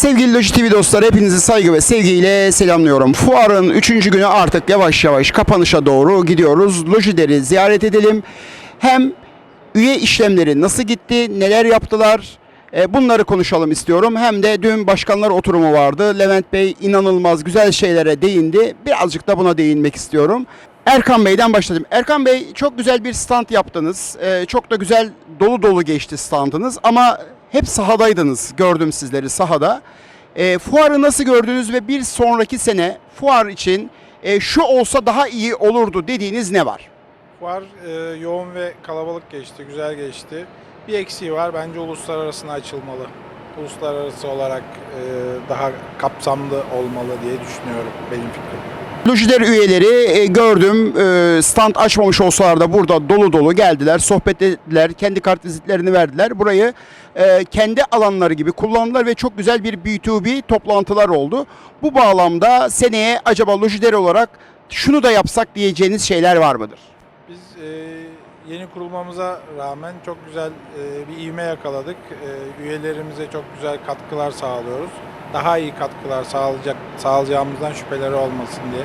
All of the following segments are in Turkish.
Sevgili Loji TV dostları hepinizi saygı ve sevgiyle selamlıyorum. Fuarın 3. günü artık yavaş yavaş kapanışa doğru gidiyoruz. Lojileri ziyaret edelim. Hem üye işlemleri nasıl gitti, neler yaptılar e, bunları konuşalım istiyorum. Hem de dün başkanlar oturumu vardı. Levent Bey inanılmaz güzel şeylere değindi. Birazcık da buna değinmek istiyorum. Erkan Bey'den başladım. Erkan Bey çok güzel bir stand yaptınız. E, çok da güzel dolu dolu geçti standınız ama hep sahadaydınız. Gördüm sizleri sahada. E, fuarı nasıl gördünüz ve bir sonraki sene fuar için e, şu olsa daha iyi olurdu dediğiniz ne var? Fuar e, yoğun ve kalabalık geçti, güzel geçti. Bir eksiği var, bence uluslararasına açılmalı. Uluslararası olarak e, daha kapsamlı olmalı diye düşünüyorum benim fikrim. Lojiler üyeleri e, gördüm e, stand açmamış olsalar da burada dolu dolu geldiler, sohbet ettiler, kendi kart vizitlerini verdiler. Burayı e, kendi alanları gibi kullandılar ve çok güzel bir B2B toplantılar oldu. Bu bağlamda seneye acaba lojiler olarak şunu da yapsak diyeceğiniz şeyler var mıdır? Biz e, yeni kurulmamıza rağmen çok güzel e, bir ivme yakaladık. E, üyelerimize çok güzel katkılar sağlıyoruz. Daha iyi katkılar sağlayacak sağlayacağımızdan şüpheleri olmasın diye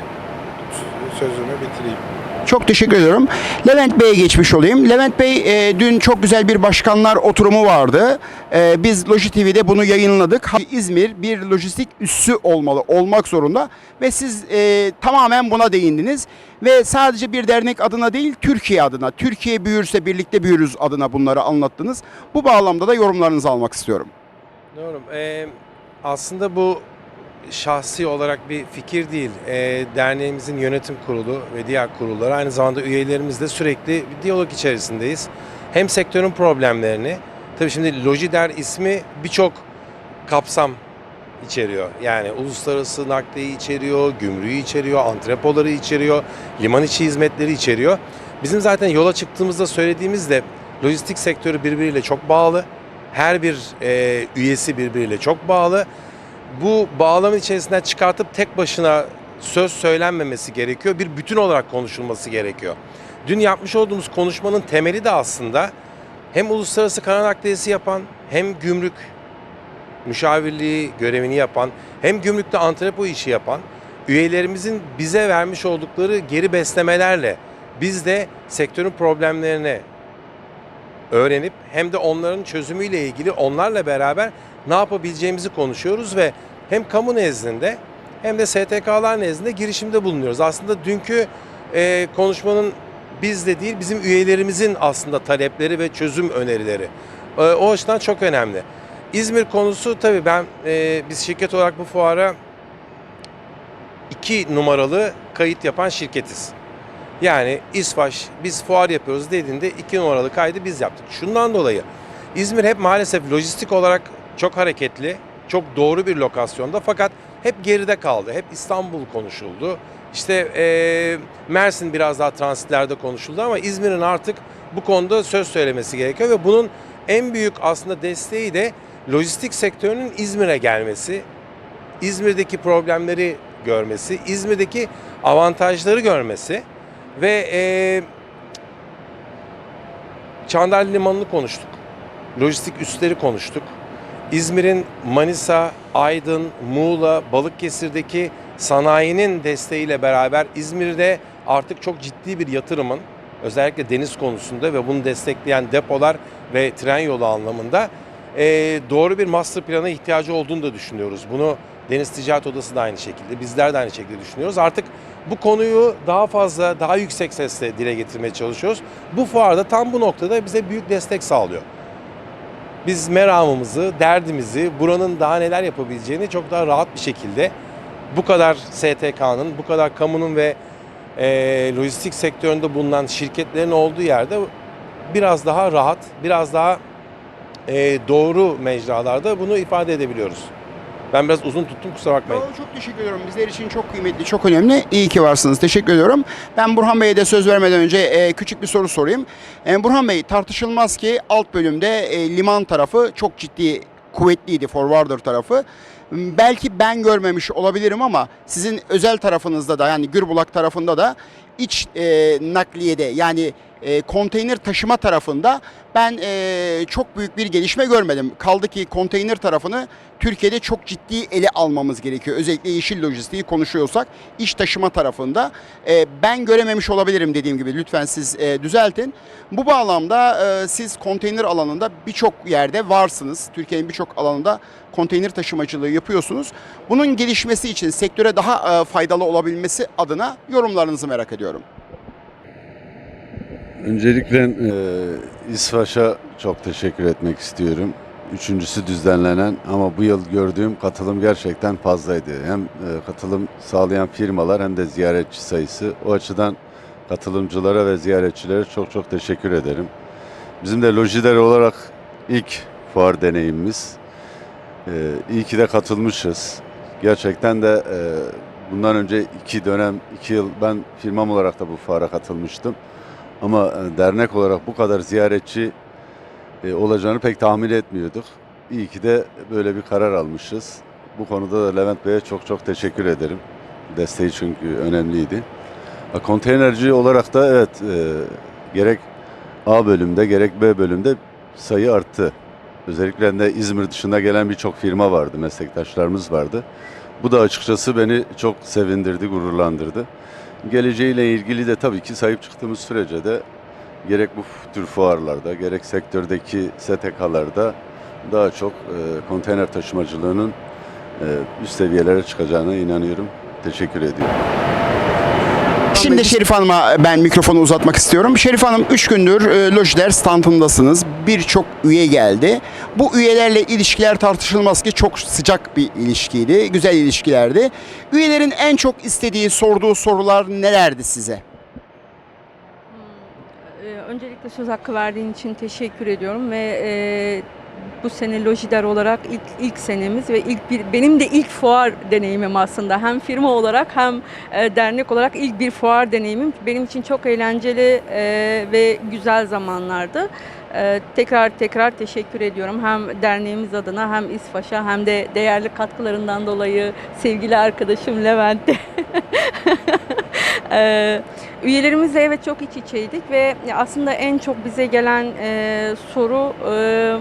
sözümü bitireyim. Çok teşekkür ediyorum. Levent Bey'e geçmiş olayım. Levent Bey e, dün çok güzel bir başkanlar oturumu vardı. E, biz Loji TV'de bunu yayınladık. İzmir bir lojistik üssü olmalı, olmak zorunda. Ve siz e, tamamen buna değindiniz. Ve sadece bir dernek adına değil, Türkiye adına, Türkiye büyürse birlikte büyürüz adına bunları anlattınız. Bu bağlamda da yorumlarınızı almak istiyorum. Doğru. Ee, aslında bu şahsi olarak bir fikir değil. Ee, derneğimizin yönetim kurulu ve diğer kurulları aynı zamanda üyelerimizle sürekli bir diyalog içerisindeyiz. Hem sektörün problemlerini, tabii şimdi Lojider ismi birçok kapsam içeriyor. Yani uluslararası nakliyi içeriyor, gümrüğü içeriyor, antrepoları içeriyor, liman içi hizmetleri içeriyor. Bizim zaten yola çıktığımızda söylediğimizde lojistik sektörü birbiriyle çok bağlı. Her bir e, üyesi birbiriyle çok bağlı. Bu bağlamın içerisinden çıkartıp tek başına söz söylenmemesi gerekiyor. Bir bütün olarak konuşulması gerekiyor. Dün yapmış olduğumuz konuşmanın temeli de aslında hem uluslararası kara nakliyesi yapan hem gümrük müşavirliği görevini yapan hem gümrükte antrepo işi yapan üyelerimizin bize vermiş oldukları geri beslemelerle biz de sektörün problemlerini öğrenip hem de onların çözümüyle ilgili onlarla beraber ne yapabileceğimizi konuşuyoruz ve hem kamu nezdinde hem de STK'lar nezdinde girişimde bulunuyoruz. Aslında dünkü e, konuşmanın bizde değil bizim üyelerimizin aslında talepleri ve çözüm önerileri. E, o açıdan çok önemli. İzmir konusu tabii ben e, biz şirket olarak bu fuara iki numaralı kayıt yapan şirketiz. Yani İsvaş biz fuar yapıyoruz dediğinde iki numaralı kaydı biz yaptık. Şundan dolayı İzmir hep maalesef lojistik olarak çok hareketli, çok doğru bir lokasyonda fakat hep geride kaldı. Hep İstanbul konuşuldu. İşte eee, Mersin biraz daha transitlerde konuşuldu ama İzmir'in artık bu konuda söz söylemesi gerekiyor ve bunun en büyük aslında desteği de lojistik sektörünün İzmir'e gelmesi, İzmir'deki problemleri görmesi, İzmir'deki avantajları görmesi ve eee Çandarlı Limanı'nı konuştuk. Lojistik üsleri konuştuk. İzmir'in Manisa, Aydın, Muğla, Balıkesir'deki sanayinin desteğiyle beraber İzmir'de artık çok ciddi bir yatırımın özellikle deniz konusunda ve bunu destekleyen depolar ve tren yolu anlamında eee, doğru bir master plana ihtiyacı olduğunu da düşünüyoruz. Bunu Deniz Ticaret Odası da aynı şekilde, bizler de aynı şekilde düşünüyoruz. Artık bu konuyu daha fazla, daha yüksek sesle dile getirmeye çalışıyoruz. Bu fuarda tam bu noktada bize büyük destek sağlıyor. Biz meramımızı, derdimizi, buranın daha neler yapabileceğini çok daha rahat bir şekilde bu kadar STK'nın, bu kadar kamunun ve eee, lojistik sektöründe bulunan şirketlerin olduğu yerde biraz daha rahat, biraz daha eee, doğru mecralarda bunu ifade edebiliyoruz. Ben biraz uzun tuttum kusura bakmayın. Yo, Çok teşekkür ediyorum. Bizler için çok kıymetli, çok önemli. İyi ki varsınız. Teşekkür ediyorum. Ben Burhan Bey'e de söz vermeden önce e, küçük bir soru sorayım. E, Burhan Bey tartışılmaz ki alt bölümde e, liman tarafı çok ciddi kuvvetliydi forwarder tarafı. belki ben görmemiş olabilirim ama sizin özel tarafınızda da yani Gürbulak tarafında da iç e, nakliyede yani e, konteyner taşıma tarafında ben e, çok büyük bir gelişme görmedim. Kaldı ki konteyner tarafını Türkiye'de çok ciddi ele almamız gerekiyor. Özellikle yeşil lojistiği konuşuyorsak iş taşıma tarafında e, ben görememiş olabilirim dediğim gibi lütfen siz e, düzeltin. Bu bağlamda e, siz konteyner alanında birçok yerde varsınız. Türkiye'nin birçok alanında konteyner taşımacılığı yapıyorsunuz. Bunun gelişmesi için sektöre daha e, faydalı olabilmesi adına yorumlarınızı merak ediyorum. Öncelikle e, İsvaş'a çok teşekkür etmek istiyorum. Üçüncüsü düzenlenen ama bu yıl gördüğüm katılım gerçekten fazlaydı. Hem e, katılım sağlayan firmalar hem de ziyaretçi sayısı. O açıdan katılımcılara ve ziyaretçilere çok çok teşekkür ederim. Bizim de Lojider olarak ilk fuar deneyimimiz. E, iyi ki de katılmışız. Gerçekten de e, bundan önce iki dönem, iki yıl ben firmam olarak da bu fuara katılmıştım. Ama e, dernek olarak bu kadar ziyaretçi e, olacağını pek tahmin etmiyorduk. İyi ki de böyle bir karar almışız. Bu konuda da Levent Bey'e çok çok teşekkür ederim. Desteği çünkü önemliydi. Konteynerci olarak da evet e, gerek A bölümde gerek B bölümde sayı arttı. Özellikle de İzmir dışında gelen birçok firma vardı, meslektaşlarımız vardı. Bu da açıkçası beni çok sevindirdi, gururlandırdı. Geleceğiyle ilgili de tabii ki sahip çıktığımız sürece de gerek bu tür fuarlarda gerek sektördeki STK'larda daha çok e, konteyner taşımacılığının e, üst seviyelere çıkacağına inanıyorum. Teşekkür ediyorum. Şimdi Şerif Hanım'a ben mikrofonu uzatmak istiyorum. Şerif Hanım 3 gündür e, Lojider standındasınız. Birçok üye geldi. Bu üyelerle ilişkiler tartışılmaz ki çok sıcak bir ilişkiydi. Güzel ilişkilerdi. Üyelerin en çok istediği, sorduğu sorular nelerdi size? Ee, Öncelikle söz hakkı verdiğin için teşekkür ediyorum ve e, bu sene Lojider olarak ilk ilk senemiz ve ilk bir benim de ilk fuar deneyimim aslında hem firma olarak hem e, dernek olarak ilk bir fuar deneyimim benim için çok eğlenceli e, ve güzel zamanlardı. E, tekrar tekrar teşekkür ediyorum hem derneğimiz adına hem İsfaş'a hem de değerli katkılarından dolayı sevgili arkadaşım Levent'e. Ee, üyelerimizle evet çok iç içeydik ve aslında en çok bize gelen e, soru e,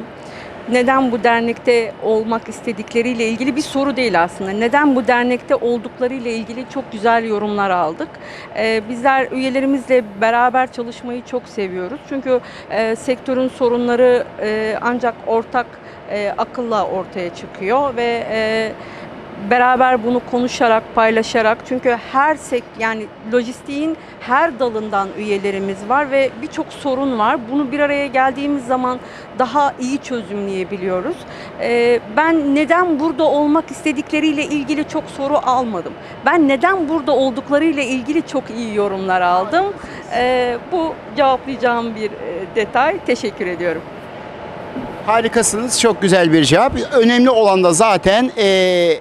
neden bu dernekte olmak istedikleriyle ilgili bir soru değil aslında. Neden bu dernekte olduklarıyla ilgili çok güzel yorumlar aldık. Ee, bizler üyelerimizle beraber çalışmayı çok seviyoruz. Çünkü e, sektörün sorunları e, ancak ortak e, akılla ortaya çıkıyor ve e, beraber bunu konuşarak, paylaşarak çünkü her sek yani lojistiğin her dalından üyelerimiz var ve birçok sorun var. Bunu bir araya geldiğimiz zaman daha iyi çözümleyebiliyoruz. Ee, ben neden burada olmak istedikleriyle ilgili çok soru almadım. Ben neden burada olduklarıyla ilgili çok iyi yorumlar aldım. Ee, bu cevaplayacağım bir e, detay. Teşekkür ediyorum. Harikasınız. Çok güzel bir cevap. Önemli olan da zaten eee,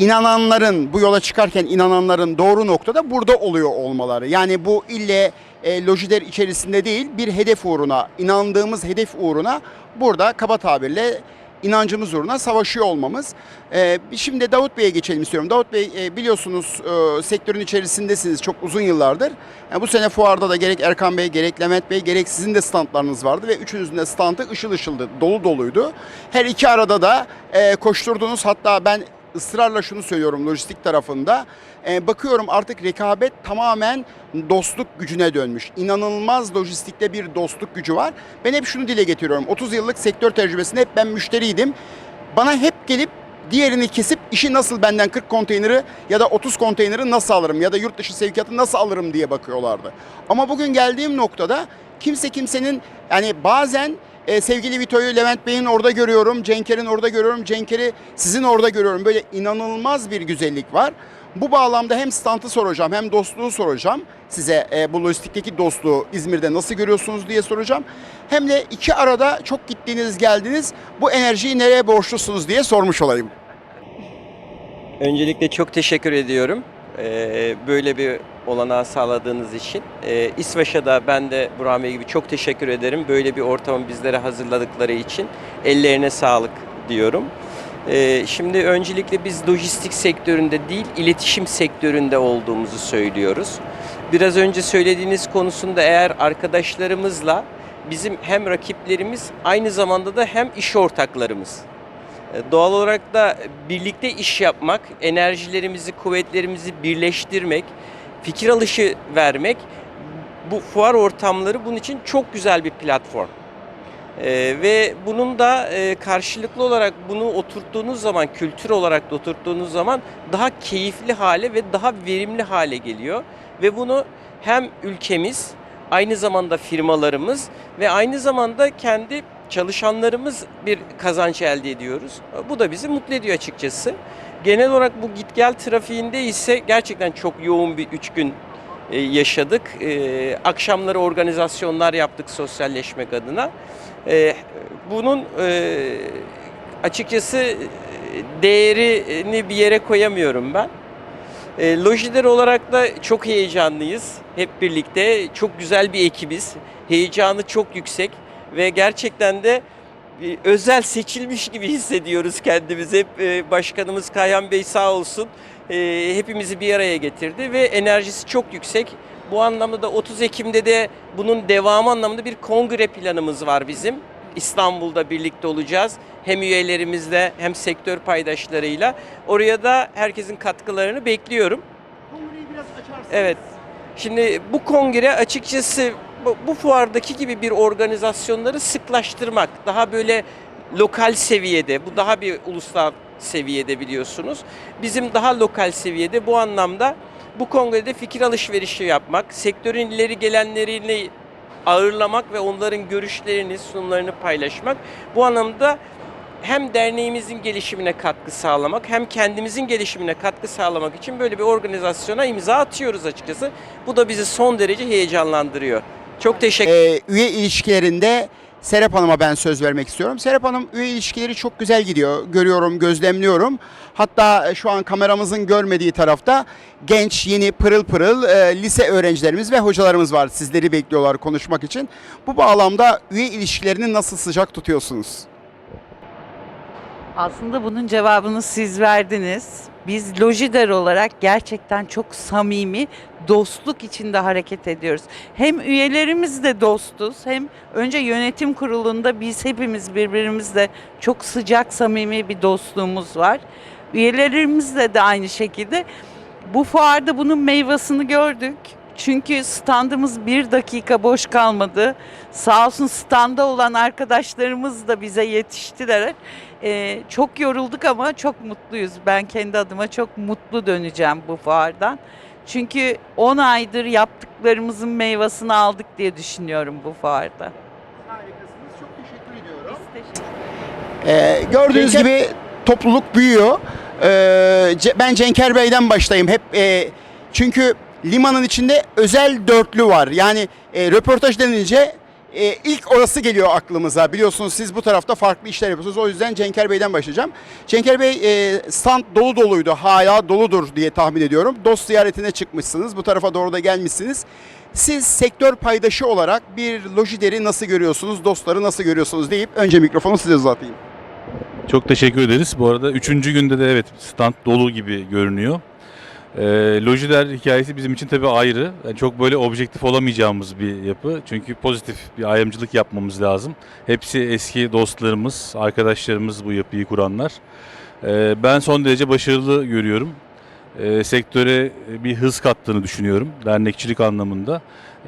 inananların, bu yola çıkarken inananların doğru noktada burada oluyor olmaları. Yani bu ille e, lojider içerisinde değil, bir hedef uğruna, inandığımız hedef uğruna burada kaba tabirle inancımız uğruna savaşıyor olmamız. Ee, şimdi Davut Bey'e geçelim istiyorum. Davut Bey e, biliyorsunuz e, sektörün içerisindesiniz çok uzun yıllardır. Yani bu sene fuarda da gerek Erkan Bey, gerek Levent Bey, gerek sizin de standlarınız vardı ve üçünüzün de standı ışıl ışıldı, dolu doluydu. Her iki arada da e, koşturdunuz. Hatta ben ısrarla şunu söylüyorum lojistik tarafında. E, bakıyorum artık rekabet tamamen dostluk gücüne dönmüş. İnanılmaz lojistikte bir dostluk gücü var. Ben hep şunu dile getiriyorum. 30 yıllık sektör tecrübesinde hep ben müşteriydim. Bana hep gelip diğerini kesip işi nasıl benden 40 konteyneri ya da 30 konteyneri nasıl alırım ya da yurt dışı sevkiyatı nasıl alırım diye bakıyorlardı. Ama bugün geldiğim noktada kimse kimsenin yani bazen e, sevgili Vito'yu Levent Bey'in orada görüyorum, Cenker'in orada görüyorum, Cenker'i sizin orada görüyorum. Böyle inanılmaz bir güzellik var. Bu bağlamda hem standı soracağım hem dostluğu soracağım size e, bu lojistikteki dostluğu İzmir'de nasıl görüyorsunuz diye soracağım. Hem de iki arada çok gittiniz geldiniz bu enerjiyi nereye borçlusunuz diye sormuş olayım. Öncelikle çok teşekkür ediyorum. Ee, böyle bir olanağı sağladığınız için. Ee, İsveç'e de ben de Burhan Bey gibi çok teşekkür ederim. Böyle bir ortamı bizlere hazırladıkları için. Ellerine sağlık diyorum. Ee, şimdi öncelikle biz lojistik sektöründe değil, iletişim sektöründe olduğumuzu söylüyoruz. Biraz önce söylediğiniz konusunda eğer arkadaşlarımızla bizim hem rakiplerimiz aynı zamanda da hem iş ortaklarımız. Ee, Doğal olarak da birlikte iş yapmak, enerjilerimizi, kuvvetlerimizi birleştirmek, fikir alışı vermek bu fuar ortamları bunun için çok güzel bir platform. Ee, ve bunun da e, karşılıklı olarak bunu oturttuğunuz zaman, kültür olarak da oturttuğunuz zaman daha keyifli hale ve daha verimli hale geliyor. Ve bunu hem ülkemiz, aynı zamanda firmalarımız ve aynı zamanda kendi çalışanlarımız bir kazanç elde ediyoruz. Bu da bizi mutlu ediyor açıkçası. Genel olarak bu git gel trafiğinde ise gerçekten çok yoğun bir üç gün e, yaşadık. E, akşamları organizasyonlar yaptık sosyalleşmek adına. E, bunun açıkçası değerini bir yere koyamıyorum ben. Lojider olarak da çok heyecanlıyız. Hep birlikte çok güzel bir ekibiz. Heyecanı çok yüksek ve gerçekten de özel seçilmiş gibi hissediyoruz kendimizi. Hep e, başkanımız Kayhan Bey sağ olsun e, hepimizi bir araya getirdi ve enerjisi çok yüksek. Bu anlamda da 30 Ekim'de de bunun devamı anlamında bir kongre planımız var bizim. İstanbul'da birlikte olacağız. Hem üyelerimizle hem sektör paydaşlarıyla. Oraya da herkesin katkılarını bekliyorum. Evet. Şimdi bu kongre açıkçası bu, bu fuardaki gibi bir organizasyonları sıklaştırmak, daha böyle lokal seviyede, bu daha bir ulusal seviyede biliyorsunuz. Bizim daha lokal seviyede bu anlamda bu kongrede fikir alışverişi yapmak, sektörün ileri gelenlerini ağırlamak ve onların görüşlerini, sunumlarını paylaşmak. Bu anlamda hem derneğimizin gelişimine katkı sağlamak hem kendimizin gelişimine katkı sağlamak için böyle bir organizasyona imza atıyoruz açıkçası. Bu da bizi son derece heyecanlandırıyor. Çok teşekkür Ee, üye ilişkilerinde Serap Hanım'a ben söz vermek istiyorum. Serap Hanım üye ilişkileri çok güzel gidiyor. Görüyorum, gözlemliyorum. Hatta şu an kameramızın görmediği tarafta genç, yeni, pırıl pırıl e, lise öğrencilerimiz ve hocalarımız var. Sizleri bekliyorlar konuşmak için. Bu bağlamda üye ilişkilerini nasıl sıcak tutuyorsunuz? Aslında bunun cevabını siz verdiniz. Biz Lojider olarak gerçekten çok samimi, dostluk içinde hareket ediyoruz. Hem üyelerimizle dostuz, hem önce yönetim kurulunda biz hepimiz birbirimizle çok sıcak, samimi bir dostluğumuz var. Üyelerimizle de aynı şekilde. Bu fuarda bunun meyvasını gördük. Çünkü standımız bir dakika boş kalmadı. Sağ olsun standa olan arkadaşlarımız da bize yetiştiler. Ee, çok yorulduk ama çok mutluyuz. Ben kendi adıma çok mutlu döneceğim bu fuardan. Çünkü 10 aydır yaptıklarımızın meyvasını aldık diye düşünüyorum bu fuarda. Harikasınız. Çok teşekkür ediyorum. Ee, gördüğünüz gibi topluluk büyüyor. Ee, ben Cenker Bey'den başlayayım. Hep e, çünkü limanın içinde özel dörtlü var. Yani e, röportaj denince e, ilk orası geliyor aklımıza. Biliyorsunuz siz bu tarafta farklı işler yapıyorsunuz. O yüzden Cenker Bey'den başlayacağım. Cenker Bey e, stand dolu doluydu. Hala doludur diye tahmin ediyorum. Dost ziyaretine çıkmışsınız. Bu tarafa doğru da gelmişsiniz. Siz sektör paydaşı olarak bir lojideri nasıl görüyorsunuz, dostları nasıl görüyorsunuz deyip önce mikrofonu size uzatayım. Çok teşekkür ederiz. Bu arada üçüncü günde de evet stand dolu gibi görünüyor. Ee, Lojider hikayesi bizim için tabii ayrı. Yani çok böyle objektif olamayacağımız bir yapı. Çünkü pozitif bir ayrımcılık yapmamız lazım. Hepsi eski dostlarımız, arkadaşlarımız bu yapıyı kuranlar. Ee, ben son derece başarılı görüyorum. Ee, sektöre bir hız kattığını düşünüyorum dernekçilik anlamında.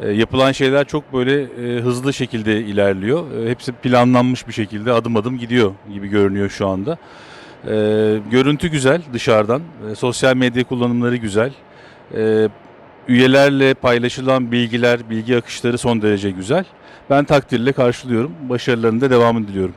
Ee, yapılan şeyler çok böyle e, hızlı şekilde ilerliyor. Ee, hepsi planlanmış bir şekilde adım adım gidiyor gibi görünüyor şu anda. Ee, görüntü güzel dışarıdan. Ee, sosyal medya kullanımları güzel. Ee, üyelerle paylaşılan bilgiler, bilgi akışları son derece güzel. Ben takdirle karşılıyorum. Başarılarının da devamını diliyorum.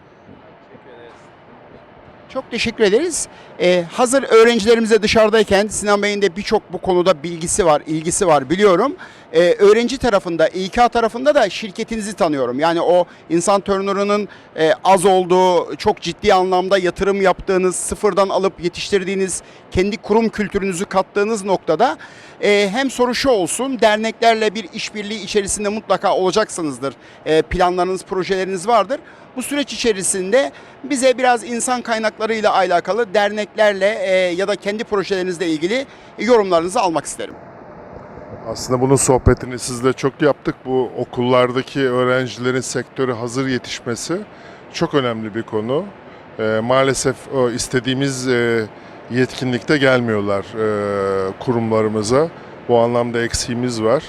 Çok teşekkür ederiz. Ee, hazır öğrencilerimize dışarıdayken Sinan Bey'in de birçok bu konuda bilgisi var, ilgisi var biliyorum. Ee, öğrenci tarafında, İK tarafında da şirketinizi tanıyorum. Yani o insan turnover'ının e, az olduğu, çok ciddi anlamda yatırım yaptığınız, sıfırdan alıp yetiştirdiğiniz, kendi kurum kültürünüzü kattığınız noktada e, hem soru şu olsun, derneklerle bir işbirliği içerisinde mutlaka olacaksınızdır. E, planlarınız, projeleriniz vardır. Bu süreç içerisinde bize biraz insan kaynaklarıyla alakalı derneklerle e, ya da kendi projelerinizle ilgili yorumlarınızı almak isterim. Aslında bunun sohbetini sizle çok yaptık. Bu okullardaki öğrencilerin sektöre hazır yetişmesi çok önemli bir konu. Ee, maalesef o istediğimiz e, yetkinlikte gelmiyorlar e, kurumlarımıza. Bu anlamda eksiğimiz var.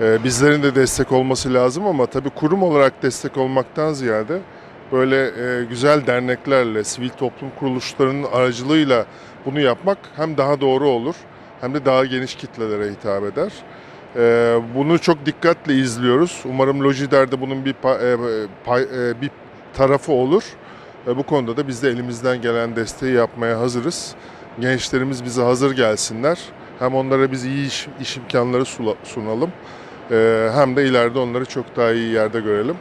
E, bizlerin de destek olması lazım ama tabii kurum olarak destek olmaktan ziyade böyle e, güzel derneklerle, sivil toplum kuruluşlarının aracılığıyla bunu yapmak hem daha doğru olur hem de daha geniş kitlelere hitap eder. Ee, bunu çok dikkatle izliyoruz. Umarım Lojider'de bunun bir pa- e, pay- e, bir tarafı olur. Ve bu konuda da biz de elimizden gelen desteği yapmaya hazırız. Gençlerimiz bize hazır gelsinler. Hem onlara biz iyi iş, iş imkanları sunalım. Ee, hem de ileride onları çok daha iyi yerde görelim.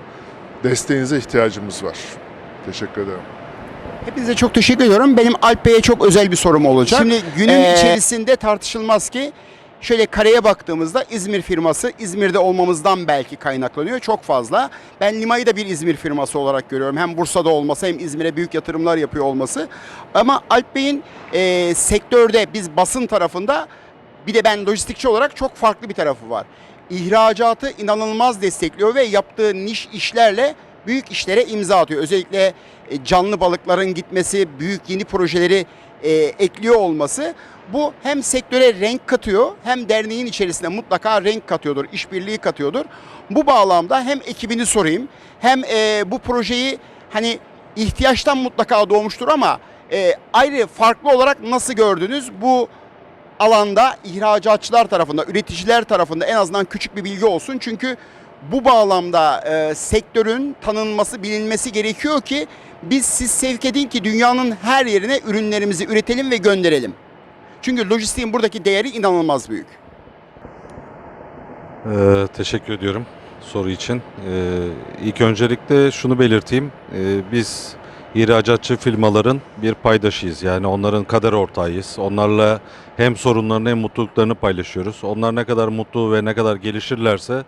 Desteğinize ihtiyacımız var. Teşekkür ederim. Hepinize çok teşekkür ediyorum. Benim Alp Bey'e çok özel bir sorum olacak. Şimdi günün Ee, içerisinde tartışılmaz ki şöyle kareye baktığımızda İzmir firması İzmir'de olmamızdan belki kaynaklanıyor çok fazla. Ben Lima'yı da bir İzmir firması olarak görüyorum. Hem Bursa'da olması hem İzmir'e büyük yatırımlar yapıyor olması. Ama Alp Bey'in e, sektörde biz basın tarafında bir de ben lojistikçi olarak çok farklı bir tarafı var. İhracatı inanılmaz destekliyor ve yaptığı niş işlerle büyük işlere imza atıyor. Özellikle e, canlı balıkların gitmesi, büyük yeni projeleri e, ekliyor olması bu hem sektöre renk katıyor hem derneğin içerisinde mutlaka renk katıyordur, işbirliği katıyordur. Bu bağlamda hem ekibini sorayım hem e, bu projeyi hani ihtiyaçtan mutlaka doğmuştur ama ayrı farklı olarak nasıl gördünüz? Bu alanda ihracatçılar tarafında, üreticiler tarafında en azından küçük bir bilgi olsun. Çünkü bu bağlamda e, sektörün tanınması, bilinmesi gerekiyor ki biz siz sevk edin ki dünyanın her yerine ürünlerimizi üretelim ve gönderelim. Çünkü lojistiğin buradaki değeri inanılmaz büyük. Ee, teşekkür ediyorum soru için. Ee, ilk öncelikle şunu belirteyim. Ee, biz ihracatçı firmaların bir paydaşıyız. Yani onların kader ortağıyız. Onlarla hem sorunlarını hem mutluluklarını paylaşıyoruz. Onlar ne kadar mutlu ve ne kadar gelişirlerse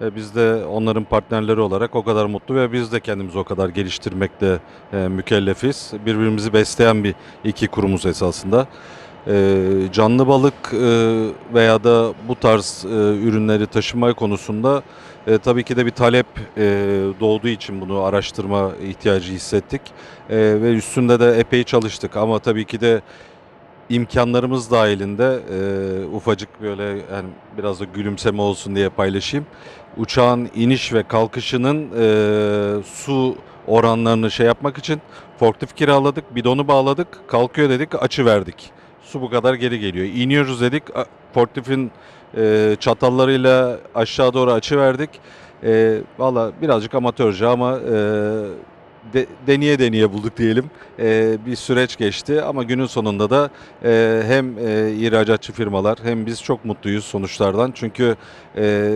e, biz de onların partnerleri olarak o kadar mutlu ve biz de kendimizi o kadar geliştirmekte e, mükellefiz. Birbirimizi besleyen bir iki kurumuz esasında. Ee, canlı balık e, veya da bu tarz e, ürünleri taşıma konusunda e, tabii ki de bir talep e, doğduğu için bunu araştırma ihtiyacı hissettik E, ve üstünde de epey çalıştık ama tabii ki de imkanlarımız dahilinde e, ufacık böyle yani biraz da gülümseme olsun diye paylaşayım. Uçağın iniş ve kalkışının e, su oranlarını şey yapmak için forklift kiraladık, bidonu bağladık, kalkıyor dedik, açı verdik. Su bu kadar geri geliyor. İniyoruz dedik, forkliftin e, çatallarıyla aşağı doğru açı verdik. E, Valla birazcık amatörce ama e, de, deneye deneye bulduk diyelim. E, bir süreç geçti ama günün sonunda da e, hem e, ihracatçı firmalar hem biz çok mutluyuz sonuçlardan. Çünkü e,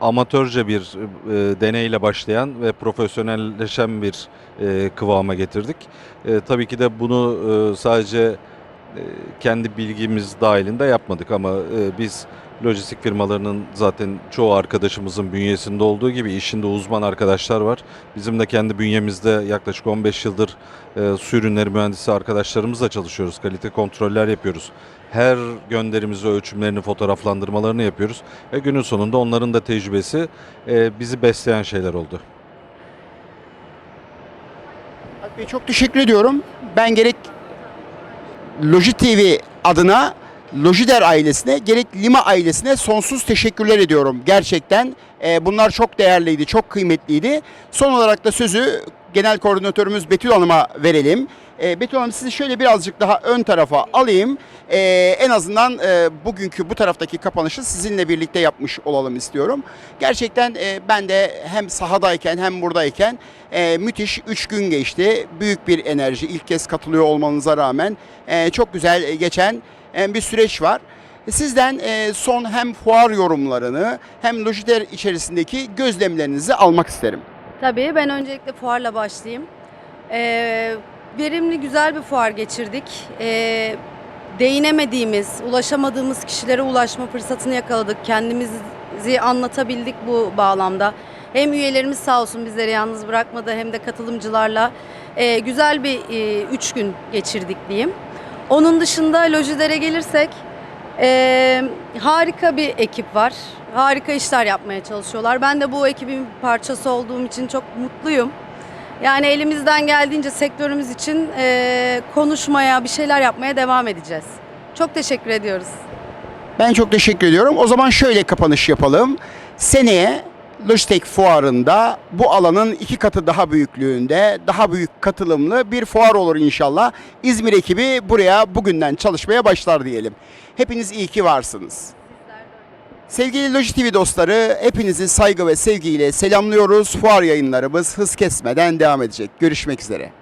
amatörce bir e, deneyle başlayan ve profesyonelleşen bir e, kıvama getirdik. E, tabii ki de bunu e, sadece kendi bilgimiz dahilinde yapmadık ama e, biz lojistik firmalarının zaten çoğu arkadaşımızın bünyesinde olduğu gibi işinde uzman arkadaşlar var. Bizim de kendi bünyemizde yaklaşık 15 yıldır e, su ürünleri mühendisi arkadaşlarımızla çalışıyoruz. Kalite kontroller yapıyoruz. Her gönderimizi, ölçümlerini, fotoğraflandırmalarını yapıyoruz. Ve günün sonunda onların da tecrübesi e, bizi besleyen şeyler oldu. Bey çok teşekkür ediyorum. Ben gerek Loji TV adına Lojider ailesine gerek Lima ailesine sonsuz teşekkürler ediyorum. Gerçekten e, bunlar çok değerliydi, çok kıymetliydi. Son olarak da sözü genel koordinatörümüz Betül Hanım'a verelim. E, Betül Hanım sizi şöyle birazcık daha ön tarafa alayım. E, en azından e, bugünkü bu taraftaki kapanışı sizinle birlikte yapmış olalım istiyorum. Gerçekten e, ben de hem sahadayken hem buradayken e, müthiş 3 gün geçti. Büyük bir enerji. İlk kez katılıyor olmanıza rağmen e, çok güzel geçen e, bir süreç var. Sizden e, son hem fuar yorumlarını hem Lojiter içerisindeki gözlemlerinizi almak isterim. Tabii ben öncelikle fuarla başlayayım. Ee, verimli güzel bir fuar geçirdik. Ee, değinemediğimiz, ulaşamadığımız kişilere ulaşma fırsatını yakaladık. Kendimizi anlatabildik bu bağlamda. Hem üyelerimiz sağ olsun bizleri yalnız bırakmadı hem de katılımcılarla e, güzel bir e, üç gün geçirdik diyeyim. Onun dışında Lojider'e gelirsek e, harika bir ekip var. Harika işler yapmaya çalışıyorlar. Ben de bu ekibin parçası olduğum için çok mutluyum. Yani elimizden geldiğince sektörümüz için e, konuşmaya, bir şeyler yapmaya devam edeceğiz. Çok teşekkür ediyoruz. Ben çok teşekkür ediyorum. O zaman şöyle kapanış yapalım. Seneye Logitech fuarında bu alanın iki katı daha büyüklüğünde, daha büyük katılımlı bir fuar olur inşallah. İzmir ekibi buraya bugünden çalışmaya başlar diyelim. Hepiniz iyi ki varsınız. Sevgili Loji TV dostları, hepinizi saygı ve sevgiyle selamlıyoruz. Fuar yayınlarımız hız kesmeden devam edecek. Görüşmek üzere.